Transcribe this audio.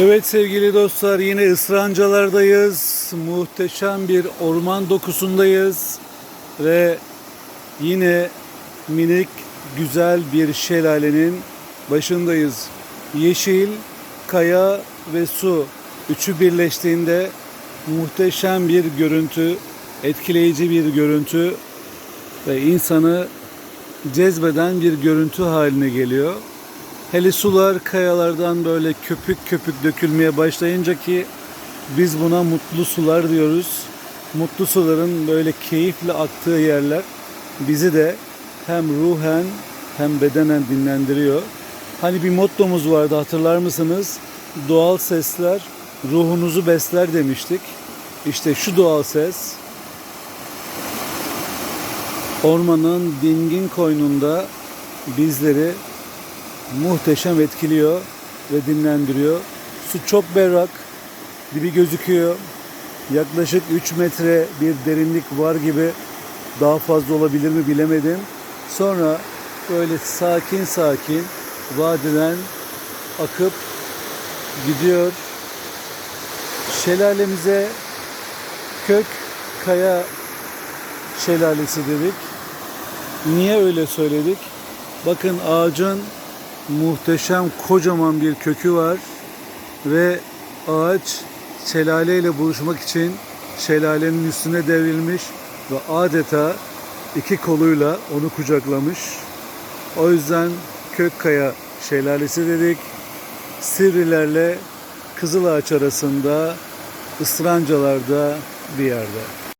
Evet sevgili dostlar yine ısrancalardayız. Muhteşem bir orman dokusundayız. Ve yine minik güzel bir şelalenin başındayız. Yeşil, kaya ve su üçü birleştiğinde muhteşem bir görüntü, etkileyici bir görüntü ve insanı cezbeden bir görüntü haline geliyor. Hele sular kayalardan böyle köpük köpük dökülmeye başlayınca ki biz buna mutlu sular diyoruz. Mutlu suların böyle keyifle aktığı yerler bizi de hem ruhen hem bedenen dinlendiriyor. Hani bir mottomuz vardı hatırlar mısınız? Doğal sesler ruhunuzu besler demiştik. İşte şu doğal ses ormanın dingin koynunda bizleri muhteşem etkiliyor ve dinlendiriyor. Su çok berrak, dibi gözüküyor. Yaklaşık 3 metre bir derinlik var gibi daha fazla olabilir mi bilemedim. Sonra böyle sakin sakin vadiden akıp gidiyor. Şelalemize kök kaya şelalesi dedik. Niye öyle söyledik? Bakın ağacın muhteşem kocaman bir kökü var ve ağaç şelale ile buluşmak için şelalenin üstüne devrilmiş ve adeta iki koluyla onu kucaklamış. O yüzden Kökkaya Şelalesi dedik. Sivrilerle Kızılağaç arasında ısrancalarda bir yerde.